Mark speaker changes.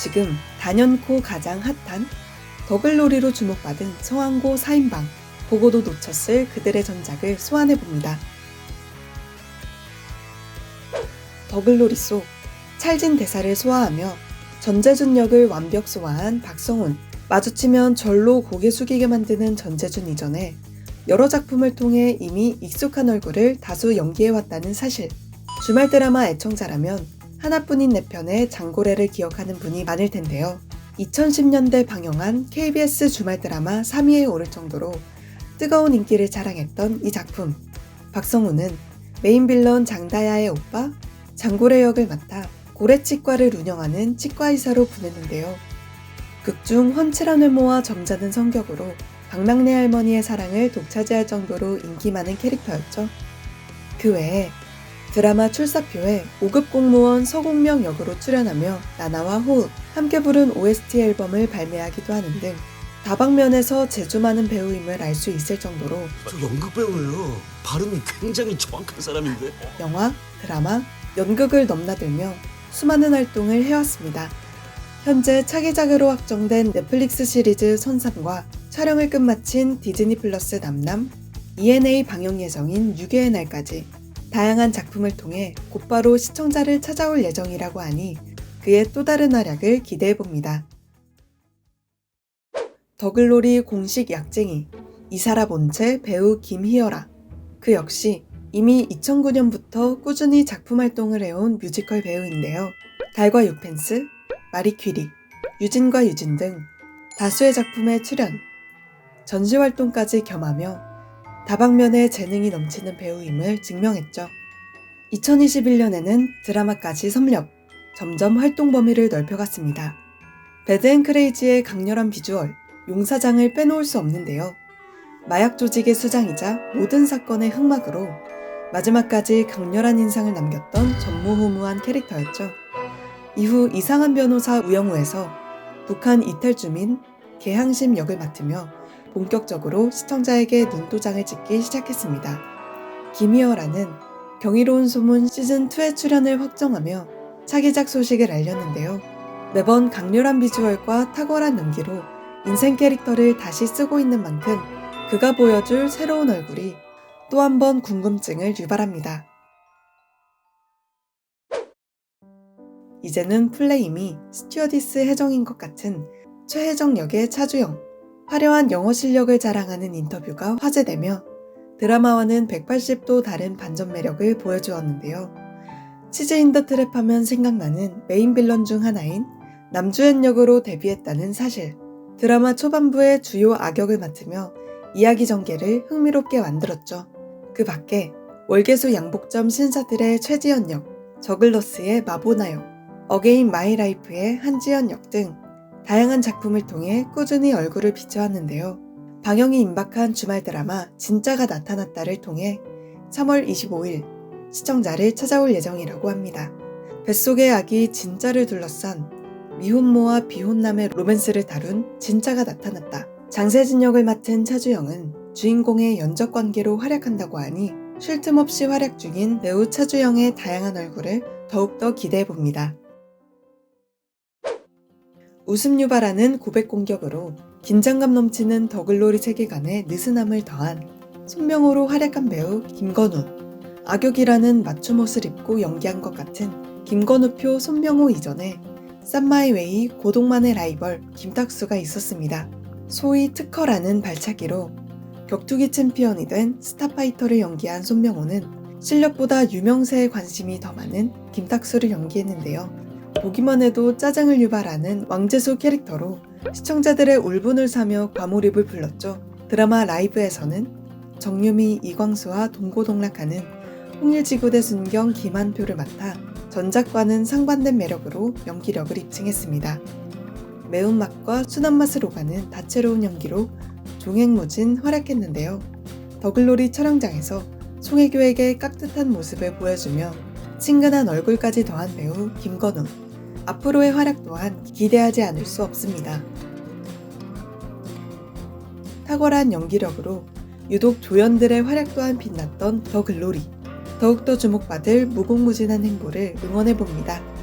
Speaker 1: 지금 단연코 가장 핫한 더글로리로 주목받은 서항고 4인방 보고도 놓쳤을 그들의 전작을 소환해 봅니다. 더글로리 속 찰진 대사를 소화하며 전재준 역을 완벽 소화한 박성훈 마주치면 절로 고개 숙이게 만드는 전재준 이전에 여러 작품을 통해 이미 익숙한 얼굴을 다수 연기해왔다는 사실 주말 드라마 애청자라면 하나뿐인 내 편의 장고래를 기억하는 분이 많을 텐데요. 2010년대 방영한 KBS 주말 드라마 3위에 오를 정도로 뜨거운 인기를 자랑했던 이 작품. 박성우는 메인 빌런 장다야의 오빠 장고래 역을 맡아 고래 치과를 운영하는 치과의사로 부냈는데요. 극중 훤칠한 외모와 점잖은 성격으로 박낙래 할머니의 사랑을 독차지할 정도로 인기 많은 캐릭터였죠. 그 외에 드라마 출사표에 5급 공무원 서공명 역으로 출연하며 나나와 호흡, 함께 부른 OST 앨범을 발매하기도 하는 등 다방면에서 재주 많은 배우임을 알 수 있을 정도로
Speaker 2: 저 연극 배우예요. 발음이 굉장히 정확한 사람인데.
Speaker 1: 영화, 드라마, 연극을 넘나들며 수많은 활동을 해왔습니다. 현재 차기작으로 확정된 넷플릭스 시리즈 선삼과 촬영을 끝마친 디즈니 플러스 남남, ENA 방영 예정인 6회의 날까지 다양한 작품을 통해 곧바로 시청자를 찾아올 예정이라고 하니 그의 또 다른 활약을 기대해 봅니다. 더글로리 공식 약쟁이 이사라 본체 배우 김희열아 그 역시 이미 2009년부터 꾸준히 작품 활동을 해온 뮤지컬 배우인데요. 달과 육펜스, 마리퀴리, 유진과 유진 등 다수의 작품에 출연, 전시 활동까지 겸하며 다방면에 재능이 넘치는 배우임을 증명했죠. 2021년에는 드라마까지 섭렵, 점점 활동 범위를 넓혀갔습니다. 배드앤크레이지의 강렬한 비주얼, 용사장을 빼놓을 수 없는데요. 마약 조직의 수장이자 모든 사건의 흑막으로 마지막까지 강렬한 인상을 남겼던 전무후무한 캐릭터였죠. 이후 이상한 변호사 우영우에서 북한 이탈 주민 개항심 역을 맡으며 본격적으로 시청자에게 눈도장을 찍기 시작했습니다. 김희어라는 경이로운 소문 시즌2의 출연을 확정하며 차기작 소식을 알렸는데요. 매번 강렬한 비주얼과 탁월한 연기로 인생 캐릭터를 다시 쓰고 있는 만큼 그가 보여줄 새로운 얼굴이 또 한 번 궁금증을 유발합니다. 이제는 플레임이 스튜어디스 혜정인 것 같은 최혜정 역의 차주영, 화려한 영어 실력을 자랑하는 인터뷰가 화제되며 드라마와는 180도 다른 반전 매력을 보여주었는데요. 치즈 인더 트랩 하면 생각나는 메인 빌런 중 하나인 남주현 역으로 데뷔했다는 사실. 드라마 초반부의 주요 악역을 맡으며 이야기 전개를 흥미롭게 만들었죠. 그 밖에 월계수 양복점 신사들의 최지연 역, 저글러스의 마보나 역, 어게인 마이 라이프의 한지연 역 등 다양한 작품을 통해 꾸준히 얼굴을 비춰왔는데요. 방영이 임박한 주말 드라마 진짜가 나타났다를 통해 3월 25일 시청자를 찾아올 예정이라고 합니다. 뱃속의 아기 진짜를 둘러싼 미혼모와 비혼남의 로맨스를 다룬 진짜가 나타났다. 장세진 역을 맡은 차주영은 주인공의 연적 관계로 활약한다고 하니 쉴 틈 없이 활약 중인 배우 차주영의 다양한 얼굴을 더욱더 기대해 봅니다. 웃음 유발하는 고백 공격으로 긴장감 넘치는 더글로리 세계관에 느슨함을 더한 손명호로 활약한 배우 김건우. 악역이라는 맞춤 옷을 입고 연기한 것 같은 김건우표 손명호 이전에 쌈마이웨이 고동만의 라이벌 김탁수가 있었습니다. 소위 특허라는 발차기로 격투기 챔피언이 된 스타파이터를 연기한 손명호는 실력보다 유명세에 관심이 더 많은 김탁수를 연기했는데요. 보기만 해도 짜증을 유발하는 왕재수 캐릭터로 시청자들의 울분을 사며 과몰입을 불렀죠. 드라마 라이브에서는 정유미, 이광수와 동고동락하는 홍일지구대 순경 김한표를 맡아 전작과는 상반된 매력으로 연기력을 입증했습니다. 매운맛과 순한 맛을 오가는 다채로운 연기로 종횡무진 활약했는데요. 더글로리 촬영장에서 송혜교에게 깍듯한 모습을 보여주며 친근한 얼굴까지 더한 배우 김건우. 앞으로의 활약 또한 기대하지 않을 수 없습니다. 탁월한 연기력으로 유독 조연들의 활약 또한 빛났던 더 글로리. 더욱더 주목받을 무궁무진한 행보를 응원해봅니다.